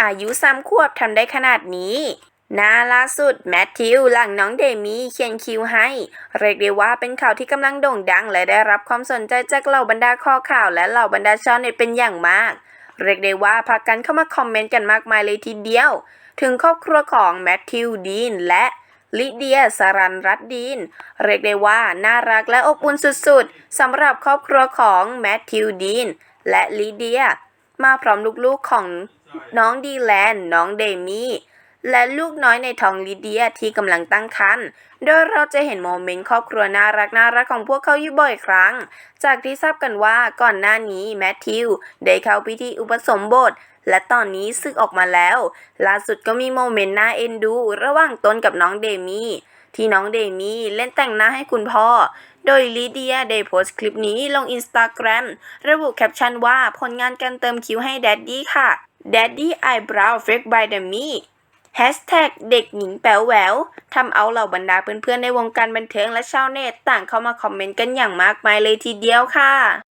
อายุสามขวบทำได้ขนาดนี้น้าล่าสุดแมทธิวหลังน้องเดมี่เขียนคิวให้ เรียกได้ว่าเป็นข่าวที่กำลังโด่งดัง และได้รับความสนใจจากเหล่าบรรดาข้อข่าวและเหล่าบรรดาชาวเน็ตเป็นอย่างมาก เรียกได้ว่าพากันเข้ามาคอมเมนต์กันมากมายเลยทีเดียว ถึงครอบครัวของแมทธิวดีนและลิเดียสรันรัตดีน เรียกได้ว่าน่ารักและอบอุ่นสุดๆสำหรับครอบครัวของแมทธิวดีนและลิเดีย มาพร้อมลูกๆของ น้องดีแลน น้องเดมี่และลูกน้อยในท้องลิเดียที่กำลังตั้งครรภ์ โดยเราจะเห็นโมเมนต์ครอบครัวน่ารักน่ารักของพวกเขาอยู่บ่อยครั้ง จากที่ทราบกันว่าก่อนหน้านี้แมทธิวได้เข้าพิธีอุปสมบท และตอนนี้ซึกออกมาแล้ว ล่าสุดก็มีโมเมนต์น่าเอ็นดู ระหว่างตนกับน้องเดมี่ที่น้องเดมี่เล่นแต่งหน้าให้คุณพ่อ โดยลิเดียได้โพสต์คลิปนี้ลงอินสตาแกรมระบุแคปชั่นว่าผลงานการเติมคิ้วให้แดดดี้ค่ะ Daddy Eyebrow Fake by the Me แฮชแท็กเด็กหญิงแป๋วแหววทำเอาเหล่าบรรดาเพื่อนๆ ในวงการบันเทิงและชาวเน็ตต่างเข้ามาคอมเมนต์กันอย่างมากมายเลยทีเดียวค่ะ